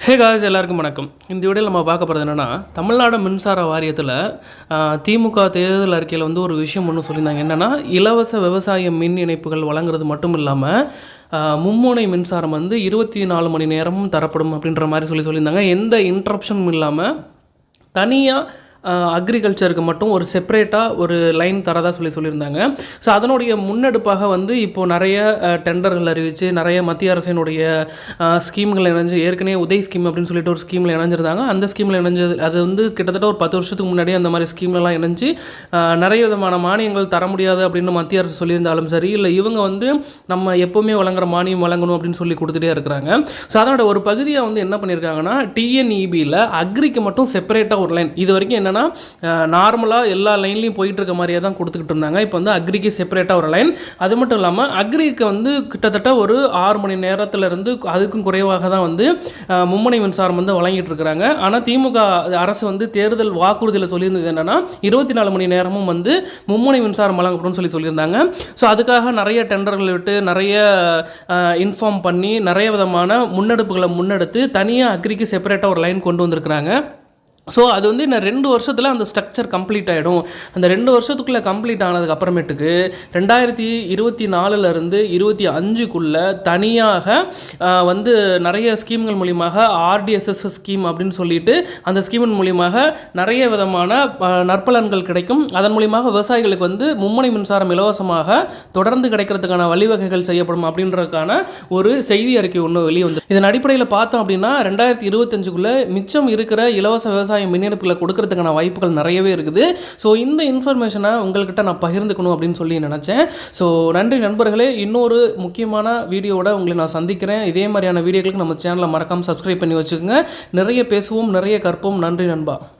Hey guys எல்லாருக்கும் வணக்கம். இந்த வீடியோவில் நம்ம பார்க்க போகிறது என்னென்னா தமிழ்நாடு மின்சார வாரியத்தில் திமுக தேர்தல் அறிக்கையில் வந்து ஒரு விஷயம் ஒன்று சொல்லியிருந்தாங்க. என்னென்னா இலவச விவசாய மின் இணைப்புகள் வழங்குறது மட்டும் இல்லாமல் மும்முனை மின்சாரம் வந்து இருபத்தி நாலு மணி நேரமும் தரப்படும் அப்படின்ற மாதிரி சொல்லி சொல்லியிருந்தாங்க. எந்த இன்ட்ரப்ஷனும் இல்லாமல் தனியாக அக்ரிகல்ச்சருக்கு மட்டும் ஒரு செப்பரேட்டாக ஒரு லைன் தரதா சொல்லி சொல்லியிருந்தாங்க. ஸோ அதனுடைய முன்னெடுப்பாக வந்து இப்போது நிறைய டெண்டர்கள் அறிவித்து நிறைய மத்திய அரசினுடைய ஸ்கீம்கள் இணைஞ்சு ஏற்கனவே உதய் ஸ்கீம் அப்படின்னு சொல்லிட்டு ஒரு ஸ்கீமில் இணைஞ்சிருந்தாங்க. அந்த ஸ்கீமில் இணைஞ்சது அது வந்து கிட்டத்தட்ட ஒரு பத்து வருஷத்துக்கு முன்னாடியே அந்த மாதிரி ஸ்கீம்லலாம் இணைஞ்சு நிறைய விதமான மானியங்கள் தர முடியாது அப்படின்னு மத்திய அரசு சொல்லியிருந்தாலும் சரி இல்லை இவங்க வந்து நம்ம எப்போவுமே வழங்குற மானியம் வழங்கணும் அப்படின்னு சொல்லி கொடுத்துட்டே இருக்கிறாங்க. ஸோ அதனோட ஒரு பகுதியாக வந்து என்ன பண்ணியிருக்காங்கன்னா டிஎன்இபியில் அக்ரிக்கு மட்டும் செப்பரேட்டாக ஒரு லைன் இது வரைக்கும் என்னென்னா நார்மலாக எல்லா லைன்லையும் போயிட்டு இருக்க மாதிரியே தான் கொடுத்துக்கிட்டு இருந்தாங்க. இப்போ வந்து அக்ரிக்கு செப்பரேட்டாக ஒரு லைன் அது மட்டும் இல்லாமல் அக்ரிக்கு வந்து கிட்டத்தட்ட ஒரு ஆறு மணி நேரத்துல இருந்து அதுக்கும் குறைவாக தான் வந்து மும்மனை மும்முனை மின்சாரம் வந்து வழங்கிட்டு இருக்கிறாங்க. ஆனால் திமுக அரசு வந்து தேர்தல் வாக்குறுதியில் சொல்லியிருந்தது என்னென்னா இருபத்தி நாலு மணி நேரமும் வந்து மும்முனை மின்சாரம் வழங்கப்படும்னு சொல்லி சொல்லியிருந்தாங்க. ஸோ அதுக்காக நிறைய டெண்டர்கள் விட்டு நிறைய இன்ஃபார்ம் பண்ணி நிறைய விதமான முன்னெடுப்புகளை முன்னெடுத்து தனியாக அக்ரிக்கு செப்பரேட்டாக ஒரு லைன் கொண்டு வந்திருக்கிறாங்க. ஸோ அது வந்து இன்னும் ரெண்டு வருஷத்தில் அந்த ஸ்ட்ரக்சர் கம்ப்ளீட் ஆகிடும் அந்த ரெண்டு வருஷத்துக்குள்ளே கம்ப்ளீட் ஆனதுக்கு அப்புறமேட்டுக்கு ரெண்டாயிரத்தி இருபத்தி நாலுலேருந்து இருபத்தி அஞ்சுக்குள்ளே தனியாக வந்து நிறைய ஸ்கீம்கள் மூலியமாக ஆர்டிஎஸ்எஸ் ஸ்கீம் அப்படின்னு சொல்லிட்டு அந்த ஸ்கீமின் மூலியமாக நிறைய விதமான நற்பலன்கள் கிடைக்கும். அதன் மூலியமாக விவசாயிகளுக்கு வந்து மும்முனை மின்சாரம் இலவசமாக தொடர்ந்து கிடைக்கிறதுக்கான வழிவகைகள் செய்யப்படும் அப்படின்றதுக்கான ஒரு செய்தி அறிக்கை ஒன்று வெளியே வந்து இதன் அடிப்படையில் பார்த்தோம் அப்படின்னா ரெண்டாயிரத்தி இருபத்தஞ்சுக்குள்ளே மிச்சம் இருக்கிற இலவச விவசாய மின் இணைப்புகளை கொடுக்கறதுக்கான வாய்ப்புகள் நிறையவே இருக்குது. ஸோ இந்த இன்ஃபர்மேஷனை உங்கள்கிட்ட நான் பகிர்ந்துக்கணும் அப்படின்னு சொல்லி நினச்சேன். ஸோ நன்றி நண்பர்களே. இன்னொரு முக்கியமான வீடியோவோட உங்களை நான் சந்திக்கிறேன். இதே மாதிரியான வீடியோக்களுக்கு நம்ம சேனலை மறக்காமல் சப்ஸ்கிரைப் பண்ணி வச்சுக்கோங்க. நிறைய பேசுவோம் நிறைய கற்போம். நன்றி நண்பா.